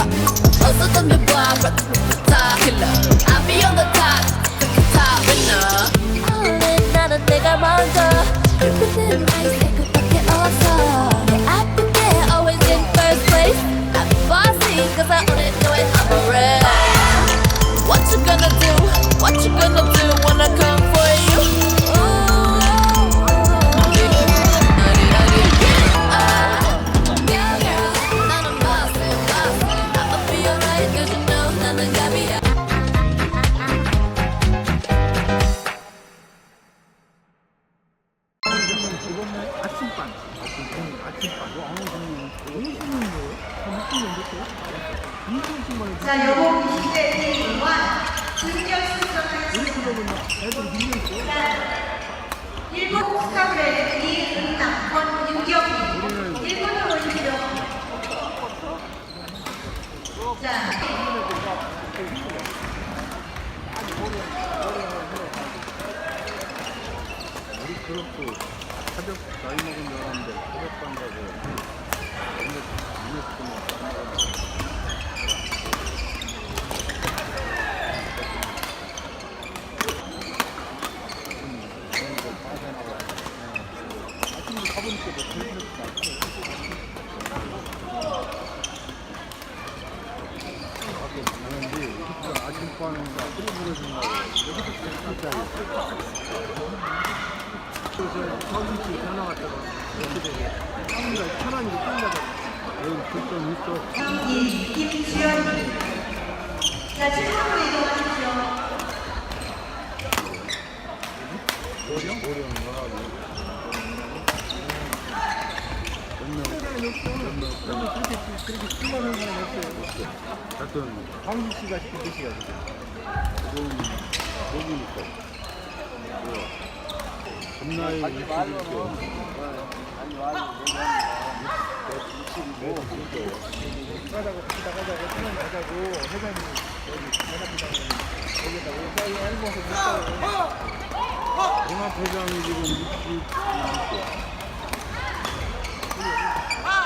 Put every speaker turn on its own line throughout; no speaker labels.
Hustle from the bar, rock the top killer. I'll be on the top.
자, 요거 보시되 대리와 등력
애들 밀려 있어.
일본 스카브레 이은남 권윤경님 일본어로 해주세요. 자,
우리 그룹도 나이 먹은 줄 알았는데 가볍단다고. 근데 눈에 아 진짜 아침반인가 끓여버려준다고 여기서 진짜 그래서 서비스 전화 왔다가 이렇게 되고 사무가 천안이고 끝나잖아 여기 불좀 있어
김, 김주연님. 자, 책상으로 이동하십시오.
오령? 오령 몇명 몇명 그렇게 그렇게 수많은 사람 없어요 하여튼 황희 씨가 시킨 뜻이야 지금 그건 여기니까 겁나요 일주일 가자고 가자 가자고 천안 가자고 회장님 여기 대답이라고 거기다가 사이 알고서 못 가요 종합회장이 지금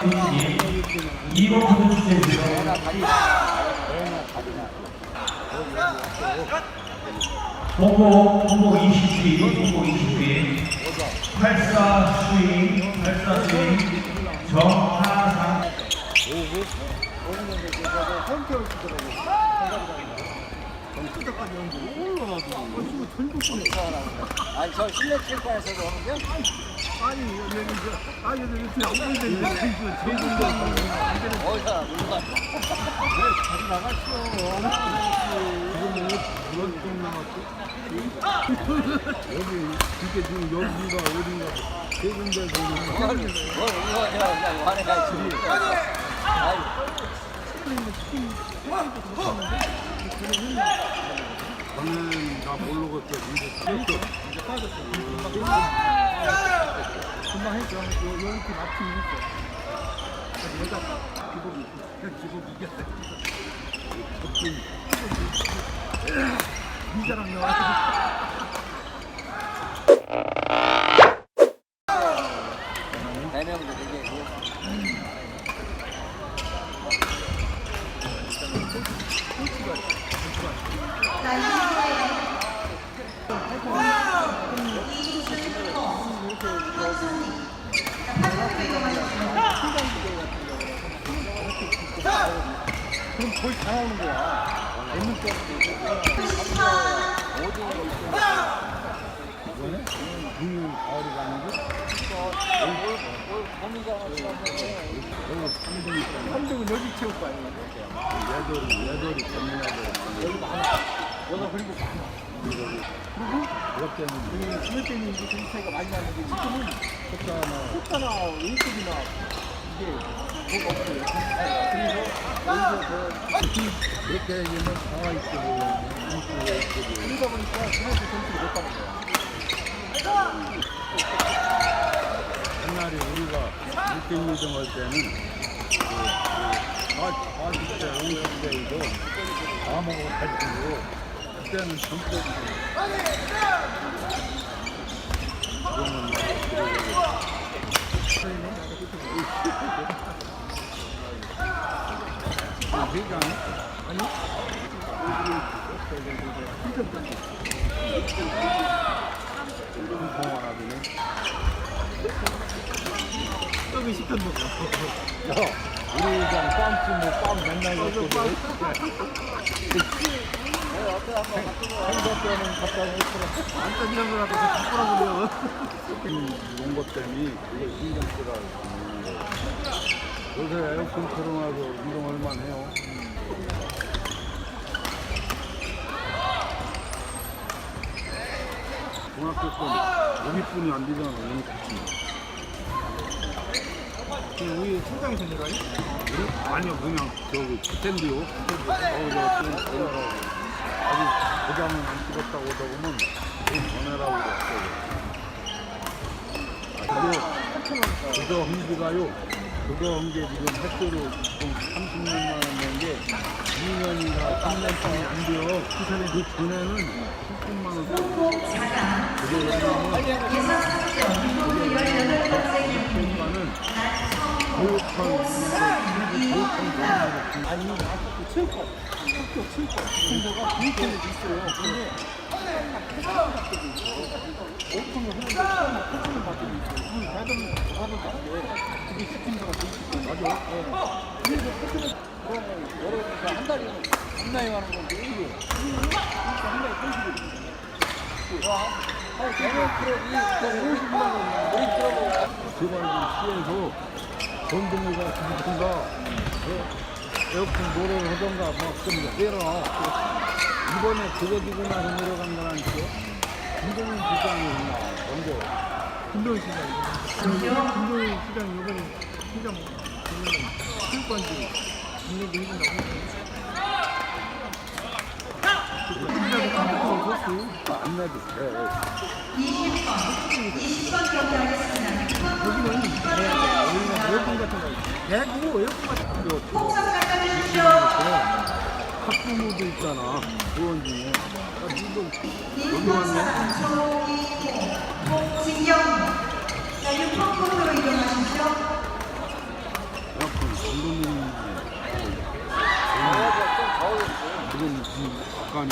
60
2번 부분 주세요. 공고, 공고 20위, 공고 20위. 84 스윙, 84 스윙. 정하상.
아니 저 실내 체육관에서도 하는데요?
아니 아 여기 이렇게 이제 이제 빠졌어 금방 했죠. 요- 맞춤이 있어 그래서 여자 있어 기복 이겼어 이자랑 나와서
네 명도 되게 그
자, 이후에 이주부터 황순이. 자, 파트너로 이동하십시오.
그럼 거의 다 나오는 거야 걷는 거
시사
이거네? 걷는 가을이 3등 있잖아 3등은 여기 얘들이 얘들이 걷는 애들 여기 많아 여기 그리고 많아 그리고 이렇게는 그럴 때는 이제 좀 차이가 많이 나는데 지금은 숫자나 숫자나 인식이나 이게 이렇게 나와 있고 인식이 있고 그러다 보니까 그래서 점수를 못 받는 거야 옛날에 우리가 1등 2등 할 때는 그, 그 40대, 50대에도 다 먹어가지고 그때는 이거는 회장 아니 공원하더니 떡이 우리 회장 쌈치 뭐쌈 맨날 먹고 그래 생각하면 갖다 놓고 안딱이란 걸 갖다 바꾸라고 그래요 이런 것 때문에 이거 신경 쓰라 요새 에어컨 틀어놔서 운동할 만해요 중학교 때 5위뿐이 안 되잖아 오늘 같이 우리 청장에서 내가요? 아니요 그냥 저기 스탠드요 어저 좀 올라가고 아직 도장은 안 찍었다고 보면 좀 전해라고 그랬어요. 아, 그거 그거 홍지가요. 그거 홍게 지금 횟수로 지금 30년만 원 낸게 2년이나 3년쯤이 안 돼요. 그 전에는 10분만 원 그거 왜냐면 그거는 교육청 교육청 아니 그 체육관 학교 체육관 근데가 교육청에 있어요 근데 오픈을 하는데 오픈을 받고 있어요 그걸 받으면 받아도 안돼 그게 시킨다가 돼 있을 맞아 그래서 오픈을 그러면 여러분들 한 달이면 겁나게 하는 건데 이게 그러니까 한 달에 pen시거든요 제발 좀 시에서 전동회가 주든가 에어컨 노래를 하던가 막좀 해라 이번에 그거 주고 나서 내려간 거라니까 김동현 시장이 먼저 김동현 시장. 김동현 시장 이번에 시장. 보면 체육관지. 국내도 해준 다고 했어요 안 나도 돼
20번, 20번 경기하겠습니다.
여기는 에어컨 같은 거. 학부모도 있잖아 의원 중에 아, 니도 여기 왔네
조기호, 홍진경. 자, 6번 코너로 이동하십시오.
에어컨 감독님 그건 지금 약간